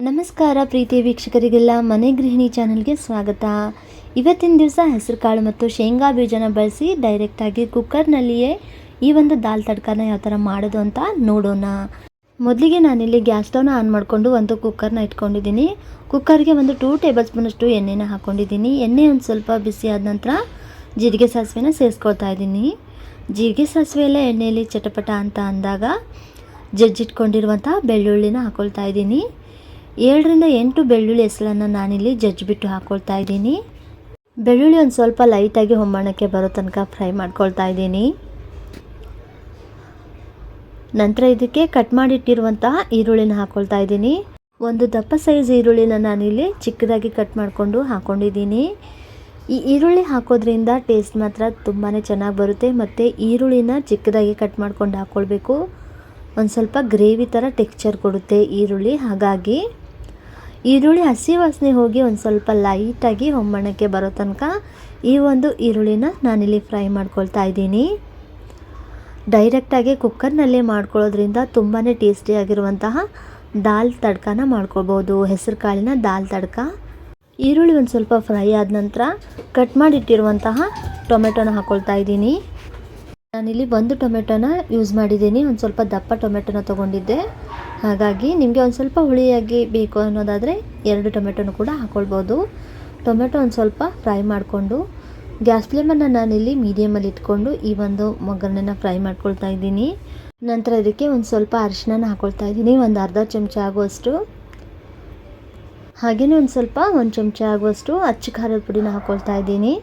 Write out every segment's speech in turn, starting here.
ನಮಸ್ಕಾರ ಪ್ರೀತಿ ವೀಕ್ಷಕರಿಗೆಲ್ಲ, ಮನೆ ಗೃಹಿಣಿ ಚಾನಲ್ಗೆ ಸ್ವಾಗತ. ಇವತ್ತಿನ ದಿವಸ ಹೆಸರು ಕಾಳು ಮತ್ತು ಶೇಂಗಾ ಬೀಜನ ಬಳಸಿ ಡೈರೆಕ್ಟಾಗಿ ಕುಕ್ಕರ್ನಲ್ಲಿಯೇ ಈ ಒಂದು ದಾಲ್ ತಡ್ಕನ ಯಾವ ಥರ ಮಾಡೋದು ಅಂತ ನೋಡೋಣ. ಮೊದಲಿಗೆ ನಾನಿಲ್ಲಿ ಗ್ಯಾಸ್ ಸ್ಟವ್ನ ಆನ್ ಮಾಡಿಕೊಂಡು ಒಂದು ಕುಕ್ಕರ್ನ ಇಟ್ಕೊಂಡಿದ್ದೀನಿ. ಕುಕ್ಕರ್ಗೆ ಒಂದು ಟೂ ಟೇಬಲ್ ಸ್ಪೂನಷ್ಟು ಎಣ್ಣೆನ ಹಾಕ್ಕೊಂಡಿದ್ದೀನಿ ಎಣ್ಣೆ ಒಂದು ಸ್ವಲ್ಪ ಬಿಸಿ ಆದ ನಂತರ ಜೀರಿಗೆ ಸಾಸಿವೆನ ಸೇರಿಸ್ಕೊಳ್ತಾ ಇದ್ದೀನಿ. ಜೀರಿಗೆ ಸಾಸಿವೆ ಎಲ್ಲ ಎಣ್ಣೆಯಲ್ಲಿ ಚಟಪಟ ಅಂತ ಅಂದಾಗ ಜಜ್ಜಿಟ್ಕೊಂಡಿರುವಂಥ ಬೆಳ್ಳುಳ್ಳಿನ ಹಾಕ್ಕೊಳ್ತಾ ಇದ್ದೀನಿ. ಏಳರಿಂದ ಎಂಟು ಬೆಳ್ಳುಳ್ಳಿ ಹೆಸಳನ್ನು ನಾನಿಲ್ಲಿ ಜಜ್ಜಿಬಿಟ್ಟು ಹಾಕ್ಕೊಳ್ತಾ ಇದ್ದೀನಿ. ಬೆಳ್ಳುಳ್ಳಿ ಒಂದು ಸ್ವಲ್ಪ ಲೈಟಾಗಿ ಹೊಮ್ಮಣಕ್ಕೆ ಬರೋ ತನಕ ಫ್ರೈ ಮಾಡ್ಕೊಳ್ತಾ ಇದ್ದೀನಿ. ನಂತರ ಇದಕ್ಕೆ ಕಟ್ ಮಾಡಿಟ್ಟಿರುವಂತಹ ಈರುಳ್ಳಿನ ಹಾಕ್ಕೊಳ್ತಾ ಇದ್ದೀನಿ. ಒಂದು ದಪ್ಪ ಸೈಜ್ ಈರುಳ್ಳಿನ ನಾನಿಲ್ಲಿ ಚಿಕ್ಕದಾಗಿ ಕಟ್ ಮಾಡಿಕೊಂಡು ಹಾಕ್ಕೊಂಡಿದ್ದೀನಿ ಈ ಈರುಳ್ಳಿ ಹಾಕೋದ್ರಿಂದ ಟೇಸ್ಟ್ ಮಾತ್ರ ತುಂಬಾ ಚೆನ್ನಾಗಿ ಬರುತ್ತೆ. ಮತ್ತು ಈರುಳ್ಳಿನ ಚಿಕ್ಕದಾಗಿ ಕಟ್ ಮಾಡ್ಕೊಂಡು ಹಾಕ್ಕೊಳ್ಬೇಕು ಒಂದು ಸ್ವಲ್ಪ ಗ್ರೇವಿ ಥರ ಟೆಕ್ಸ್ಚರ್ ಕೊಡುತ್ತೆ ಈರುಳ್ಳಿ. ಹಾಗಾಗಿ ಈರುಳ್ಳಿ ಹಸಿ ವಾಸನೆ ಹೋಗಿ ಒಂದು ಸ್ವಲ್ಪ ಲೈಟಾಗಿ ಹೊಮ್ಮಣಕ್ಕೆ ಬರೋ ತನಕ ಈ ಒಂದು ಈರುಳ್ಳಿನ ನಾನಿಲ್ಲಿ ಫ್ರೈ ಮಾಡ್ಕೊಳ್ತಾ ಇದ್ದೀನಿ. ಡೈರೆಕ್ಟಾಗಿ ಕುಕ್ಕರ್ನಲ್ಲೇ ಮಾಡ್ಕೊಳ್ಳೋದ್ರಿಂದ ತುಂಬಾ ಟೇಸ್ಟಿಯಾಗಿರುವಂತಹ ದಾಲ್ ತಡ್ಕನ ಮಾಡ್ಕೊಳ್ಬೋದು. ಹೆಸರು ಕಾಳಿನ ದಾಲ್ ತಡ್ಕ. ಈರುಳ್ಳಿ ಒಂದು ಸ್ವಲ್ಪ ಫ್ರೈ ಆದ ನಂತರ ಕಟ್ ಮಾಡಿಟ್ಟಿರುವಂತಹ ಟೊಮೆಟೊನ ಹಾಕ್ಕೊಳ್ತಾ ಇದ್ದೀನಿ. ನಾನಿಲ್ಲಿ ಒಂದು ಟೊಮೆಟೊನ ಯೂಸ್ ಮಾಡಿದ್ದೀನಿ. ಒಂದು ಸ್ವಲ್ಪ ದಪ್ಪ ಟೊಮೆಟೊನ ತೊಗೊಂಡಿದ್ದೆ. ಹಾಗಾಗಿ ನಿಮಗೆ ಒಂದು ಸ್ವಲ್ಪ ಹುಳಿಯಾಗಿ ಬೇಕು ಅನ್ನೋದಾದರೆ ಎರಡು ಟೊಮೆಟೊನು ಕೂಡ ಹಾಕ್ಕೊಳ್ಬೋದು ಟೊಮೆಟೊ ಒಂದು ಸ್ವಲ್ಪ ಫ್ರೈ ಮಾಡಿಕೊಂಡು, ಗ್ಯಾಸ್ ಫ್ಲೇಮನ್ನು ನಾನಿಲ್ಲಿ ಮೀಡಿಯಮಲ್ಲಿ ಇಟ್ಕೊಂಡು ಈ ಒಂದು ಮೊಗ್ಗನ್ನ ಫ್ರೈ ಮಾಡ್ಕೊಳ್ತಾ ಇದ್ದೀನಿ. ನಂತರ ಇದಕ್ಕೆ ಒಂದು ಸ್ವಲ್ಪ ಅರಿಶಿನ ಹಾಕ್ಕೊಳ್ತಾ ಇದ್ದೀನಿ. ಒಂದು ಅರ್ಧ ಚಮಚ ಆಗುವಷ್ಟು. ಹಾಗೆಯೇ ಒಂದು ಸ್ವಲ್ಪ ಒಂದು ಚಮಚ ಆಗುವಷ್ಟು ಅಚ್ಚ ಖಾರದ ಪುಡಿನ ಹಾಕ್ಕೊಳ್ತಾ ಇದ್ದೀನಿ.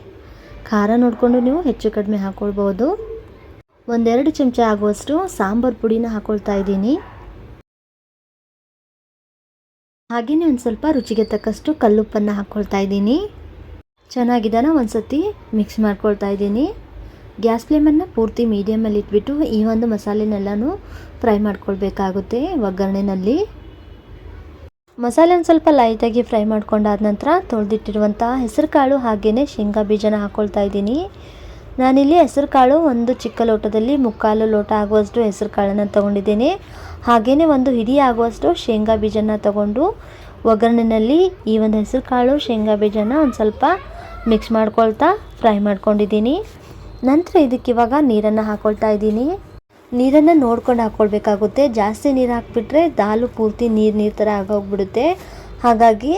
ಖಾರ ನೋಡಿಕೊಂಡು ನೀವು ಹೆಚ್ಚು ಕಡಿಮೆ ಹಾಕ್ಕೊಳ್ಬೋದು ಒಂದೆರಡು ಚಮಚ ಆಗುವಷ್ಟು ಸಾಂಬಾರು ಪುಡಿನ ಹಾಕ್ಕೊಳ್ತಾ ಇದ್ದೀನಿ. ಹಾಗೆಯೇ ಒಂದು ಸ್ವಲ್ಪ ರುಚಿಗೆ ತಕ್ಕಷ್ಟು ಕಲ್ಲುಪ್ಪನ್ನು ಹಾಕ್ಕೊಳ್ತಾ ಇದ್ದೀನಿ. ಚೆನ್ನಾಗಿದ್ದಾನ ಒಂದು ಸತಿ ಮಿಕ್ಸ್ ಮಾಡ್ಕೊಳ್ತಾ ಇದ್ದೀನಿ. ಗ್ಯಾಸ್ ಫ್ಲೇಮನ್ನು ಪೂರ್ತಿ ಮೀಡಿಯಮಲ್ಲಿ ಇಟ್ಬಿಟ್ಟು ಈ ಒಂದು ಮಸಾಲೆನೆಲ್ಲನೂ ಫ್ರೈ ಮಾಡ್ಕೊಳ್ಬೇಕಾಗುತ್ತೆ ಒಗ್ಗರಣೆನಲ್ಲಿ. ಮಸಾಲೆ ಒಂದು ಸ್ವಲ್ಪ ಲೈಟಾಗಿ ಫ್ರೈ ಮಾಡ್ಕೊಂಡಾದ ನಂತರ ತೊಳೆದಿಟ್ಟಿರುವಂಥ ಹೆಸರು ಕಾಳು ಹಾಗೆಯೇ ಶೇಂಗಾ ಬೀಜನ ಹಾಕ್ಕೊಳ್ತಾ ಇದ್ದೀನಿ. ನಾನಿಲ್ಲಿ ಹೆಸರು ಕಾಳು ಒಂದು ಚಿಕ್ಕ ಲೋಟದಲ್ಲಿ ಮುಕ್ಕಾಲು ಲೋಟ ಆಗುವಷ್ಟು ಹೆಸರು ಕಾಳನ್ನು ತೊಗೊಂಡಿದ್ದೀನಿ. ಹಾಗೆಯೇ ಒಂದು ಹಿಡಿ ಆಗುವಷ್ಟು ಶೇಂಗಾ ಬೀಜನ ತಗೊಂಡು ಒಗ್ಗರಣೆಯಲ್ಲಿ ಈ ಒಂದು ಹೆಸರು ಕಾಳು, ಶೇಂಗಾ ಬೀಜನ ಒಂದು ಸ್ವಲ್ಪ ಮಿಕ್ಸ್ ಮಾಡ್ಕೊಳ್ತಾ ಫ್ರೈ ಮಾಡ್ಕೊಂಡಿದ್ದೀನಿ. ನಂತರ ಇದಕ್ಕೆ ಇವಾಗ ನೀರನ್ನು ಹಾಕ್ಕೊಳ್ತಾ ಇದ್ದೀನಿ. ನೀರನ್ನು ನೋಡ್ಕೊಂಡು ಹಾಕ್ಕೊಳ್ಬೇಕಾಗುತ್ತೆ ಜಾಸ್ತಿ ನೀರು ಹಾಕಿಬಿಟ್ರೆ ದಾಲು ಪೂರ್ತಿ ನೀರು ನೀರು ಥರ ಆಗೋಗ್ಬಿಡುತ್ತೆ. ಹಾಗಾಗಿ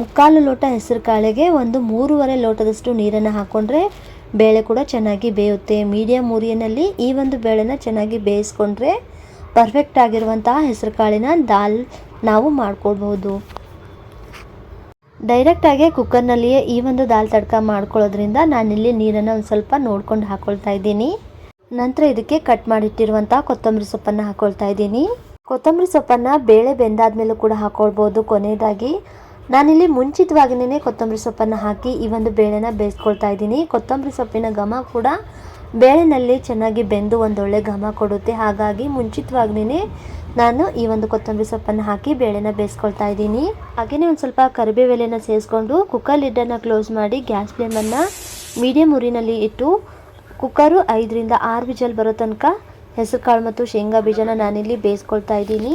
ಮುಕ್ಕಾಲು ಲೋಟ ಹೆಸರು ಕಾಳಿಗೆ ಒಂದು ಮೂರುವರೆ ಲೋಟದಷ್ಟು ನೀರನ್ನು ಹಾಕ್ಕೊಂಡ್ರೆ ಬೇಳೆ ಕೂಡ ಚೆನ್ನಾಗಿ ಬೇಯುತ್ತೆ. ಮೀಡಿಯಮ್ ಉರಿಯಲ್ಲಿ ಈ ಒಂದು ಬೇಳೆನ ಚೆನ್ನಾಗಿ ಬೇಯಿಸ್ಕೊಂಡ್ರೆ ಪರ್ಫೆಕ್ಟ್ ಆಗಿರುವಂತಹ ಹೆಸರುಕಾಳಿನ ದಾಲ್ ನಾವು ಮಾಡ್ಕೊಳ್ಬೋದು ಡೈರೆಕ್ಟಾಗಿ ಕುಕ್ಕರ್ನಲ್ಲಿಯೇ ಈ ಒಂದು ದಾಲ್ ತಡ್ಕ ಮಾಡ್ಕೊಳ್ಳೋದ್ರಿಂದ ನಾನಿಲ್ಲಿ ನೀರನ್ನು ಒಂದು ಸ್ವಲ್ಪ ನೋಡ್ಕೊಂಡು ಹಾಕ್ಕೊಳ್ತಾ ಇದ್ದೀನಿ. ನಂತರ ಇದಕ್ಕೆ ಕಟ್ ಮಾಡಿಟ್ಟಿರುವಂಥ ಕೊತ್ತಂಬರಿ ಸೊಪ್ಪನ್ನು ಹಾಕ್ಕೊಳ್ತಾ ಇದ್ದೀನಿ. ಕೊತ್ತಂಬರಿ ಸೊಪ್ಪನ್ನು ಬೇಳೆ ಬೆಂದಾದ್ಮೇಲೂ ಕೂಡ ಹಾಕ್ಕೊಳ್ಬೋದು ಕೊನೆಯದಾಗಿ ನಾನಿಲ್ಲಿ ಮುಂಚಿತವಾಗಿನೇ ಕೊತ್ತಂಬರಿ ಸೊಪ್ಪನ್ನು ಹಾಕಿ ಈ ಒಂದು ಬೇಳೆನ ಬೇಯಿಸ್ಕೊಳ್ತಾ ಇದ್ದೀನಿ. ಕೊತ್ತಂಬರಿ ಸೊಪ್ಪಿನ ಘಮ ಕೂಡ ಬೇಳೆನಲ್ಲಿ ಚೆನ್ನಾಗಿ ಬೆಂದು ಒಂದೊಳ್ಳೆ ಘಮ ಕೊಡುತ್ತೆ. ಹಾಗಾಗಿ ಮುಂಚಿತವಾಗಿನೇ ನಾನು ಈ ಒಂದು ಕೊತ್ತಂಬರಿ ಸೊಪ್ಪನ್ನು ಹಾಕಿ ಬೇಳೆನ ಬೇಯಿಸ್ಕೊಳ್ತಾ ಇದ್ದೀನಿ. ಹಾಗೆಯೇ ಒಂದು ಸ್ವಲ್ಪ ಕರಿಬೇವೆಲೆನ ಸೇರಿಸ್ಕೊಂಡು ಕುಕ್ಕರ್ ಲಿಡ್ಡನ್ನು ಕ್ಲೋಸ್ ಮಾಡಿ ಗ್ಯಾಸ್ ಫ್ಲೇಮನ್ನು ಮೀಡಿಯಮ್ ಉರಿನಲ್ಲಿ ಇಟ್ಟು ಕುಕ್ಕರು ಐದರಿಂದ ಆರು ವಿಜಲ್ ಬರೋ ತನಕ ಹೆಸರು ಕಾಳು ಮತ್ತು ಶೇಂಗಾ ಬೀಜನ ನಾನಿಲ್ಲಿ ಬೇಯಿಸ್ಕೊಳ್ತಾ ಇದ್ದೀನಿ.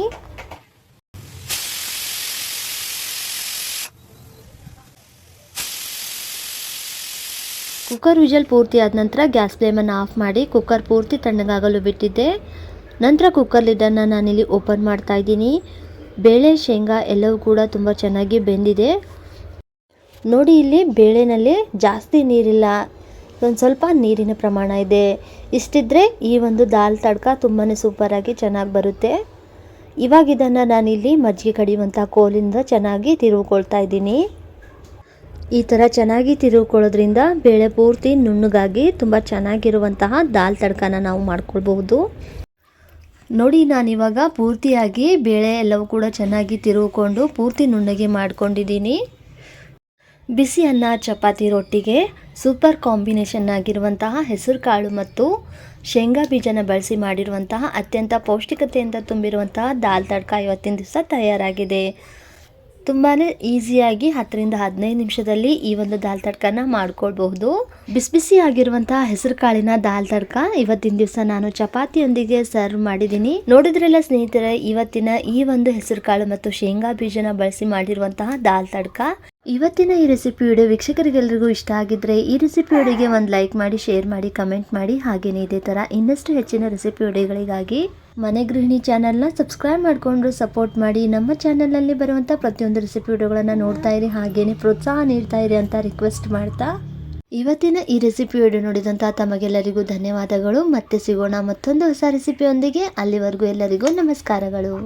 ಕುಕ್ಕರ್ ವಿಜಲ್ ಪೂರ್ತಿ ಆದ ನಂತರ ಗ್ಯಾಸ್ ಫ್ಲೇಮನ್ನು ಆಫ್ ಮಾಡಿ ಕುಕ್ಕರ್ ಪೂರ್ತಿ ತಣ್ಣಗಾಗಲು ಬಿಟ್ಟಿದ್ದೆ. ನಂತರ ಕುಕ್ಕರ್ ಲಿಡನ್ನು ನಾನಿಲ್ಲಿ ಓಪನ್ ಮಾಡ್ತಾ ಇದ್ದೀನಿ. ಬೇಳೆ, ಶೇಂಗಾ ಎಲ್ಲವೂ ಕೂಡ ತುಂಬ ಚೆನ್ನಾಗಿ ಬೆಂದಿದೆ. ನೋಡಿ ಇಲ್ಲಿ ಬೇಳೆನಲ್ಲಿ ಜಾಸ್ತಿ ನೀರಿಲ್ಲ. ಒಂದು ಸ್ವಲ್ಪ ನೀರಿನ ಪ್ರಮಾಣ ಇದೆ. ಇಷ್ಟಿದ್ರೆ ಈ ಒಂದು ದಾಲ್ ತಡ್ಕ ತುಂಬಾ ಸೂಪರಾಗಿ ಚೆನ್ನಾಗಿ ಬರುತ್ತೆ. ಇವಾಗ ಇದನ್ನು ನಾನಿಲ್ಲಿ ಮಜ್ಜಿಗೆ ಕಡಿಯುವಂಥ ಕೋಲಿಂದ ಚೆನ್ನಾಗಿ ತಿರುವುಕೊಳ್ತಾ ಇದ್ದೀನಿ. ಈ ಥರ ಚೆನ್ನಾಗಿ ತಿರುಗಿಕೊಳ್ಳೋದ್ರಿಂದ ಬೇಳೆ ಪೂರ್ತಿ ನುಣ್ಣಗಾಗಿ ತುಂಬ ಚೆನ್ನಾಗಿರುವಂತಹ ದಾಲ್ ತಡ್ಕನ ನಾವು ಮಾಡ್ಕೊಳ್ಬಹುದು. ನೋಡಿ, ನಾನು ಇವಾಗ ಪೂರ್ತಿಯಾಗಿ ಬೇಳೆ ಎಲ್ಲವೂ ಕೂಡ ಚೆನ್ನಾಗಿ ತಿರುವುಕೊಂಡು ಪೂರ್ತಿ ನುಣ್ಣಗೆ ಮಾಡ್ಕೊಂಡಿದ್ದೀನಿ. ಬಿಸಿ ಅನ್ನ, ಚಪಾತಿ ರೊಟ್ಟಿಗೆ ಸೂಪರ್ ಕಾಂಬಿನೇಷನ್ ಆಗಿರುವಂತಹ ಹೆಸರು ಕಾಳು ಮತ್ತು ಶೇಂಗಾ ಬೀಜನ ಬಳಸಿ ಮಾಡಿರುವಂತಹ ಅತ್ಯಂತ ಪೌಷ್ಟಿಕತೆಯಿಂದ ತುಂಬಿರುವಂತಹ ದಾಲ್ ತಡ್ಕ ಇವತ್ತಿನ ದಿವಸ ತಯಾರಾಗಿದೆ. ತುಂಬಾ ಈಸಿಯಾಗಿ ಹತ್ತರಿಂದ ಹದಿನೈದು ನಿಮಿಷದಲ್ಲಿ ಈ ಒಂದು ದಾಲ್ ತಡ್ಕನ ಮಾಡ್ಕೊಳ್ಬಹುದು. ಬಿಸಿ ಬಿಸಿ ಆಗಿರುವಂತಹ ಹೆಸರು ಕಾಳಿನ ದಾಲ್ ತಡ್ಕ ಇವತ್ತಿನ ದಿವಸ ನಾನು ಚಪಾತಿಯೊಂದಿಗೆ ಸರ್ವ್ ಮಾಡಿದ್ದೀನಿ. ನೋಡಿದ್ರೆಲ್ಲ ಸ್ನೇಹಿತರೆ, ಇವತ್ತಿನ ಈ ಒಂದು ಹೆಸರು ಕಾಳು ಮತ್ತು ಶೇಂಗಾ ಬೀಜನ ಬಳಸಿ ಮಾಡಿರುವಂತಹ ದಾಲ್ ತಡ್ಕ ಇವತ್ತಿನ ಈ ರೆಸಿಪಿ ವಿಡಿಯೋ ವೀಕ್ಷಕರಿಗೆಲ್ಲರಿಗೂ ಇಷ್ಟ ಆಗಿದ್ರೆ ಈ ರೆಸಿಪಿ ವಿಡಿಯೋಗೆ ಒಂದು ಲೈಕ್ ಮಾಡಿ ಶೇರ್ ಮಾಡಿ ಕಮೆಂಟ್ ಮಾಡಿ. ಹಾಗೆಯೇ ಇದೇ ಥರ ಇನ್ನಷ್ಟು ಹೆಚ್ಚಿನ ರೆಸಿಪಿ ವಿಡಿಯೋಗಳಿಗಾಗಿ ಮನೆ ಗೃಹಿಣಿ ಚಾನಲ್ನ ಸಬ್ಸ್ಕ್ರೈಬ್ ಮಾಡಿಕೊಂಡು ಸಪೋರ್ಟ್ ಮಾಡಿ. ನಮ್ಮ ಚಾನಲ್ನಲ್ಲಿ ಬರುವಂಥ ಪ್ರತಿಯೊಂದು ರೆಸಿಪಿ ವಿಡಿಯೋಗಳನ್ನು ನೋಡ್ತಾ ಇರಿ ಹಾಗೇ ಪ್ರೋತ್ಸಾಹ ನೀಡ್ತಾ ಇರಿ ಅಂತ ರಿಕ್ವೆಸ್ಟ್ ಮಾಡ್ತಾ. ಇವತ್ತಿನ ಈ ರೆಸಿಪಿ ವಿಡಿಯೋ ನೋಡಿದಂಥ ತಮಗೆಲ್ಲರಿಗೂ ಧನ್ಯವಾದಗಳು. ಮತ್ತೆ ಸಿಗೋಣ ಮತ್ತೊಂದು ಹೊಸ ರೆಸಿಪಿಯೊಂದಿಗೆ ಅಲ್ಲಿವರೆಗೂ ಎಲ್ಲರಿಗೂ ನಮಸ್ಕಾರಗಳು.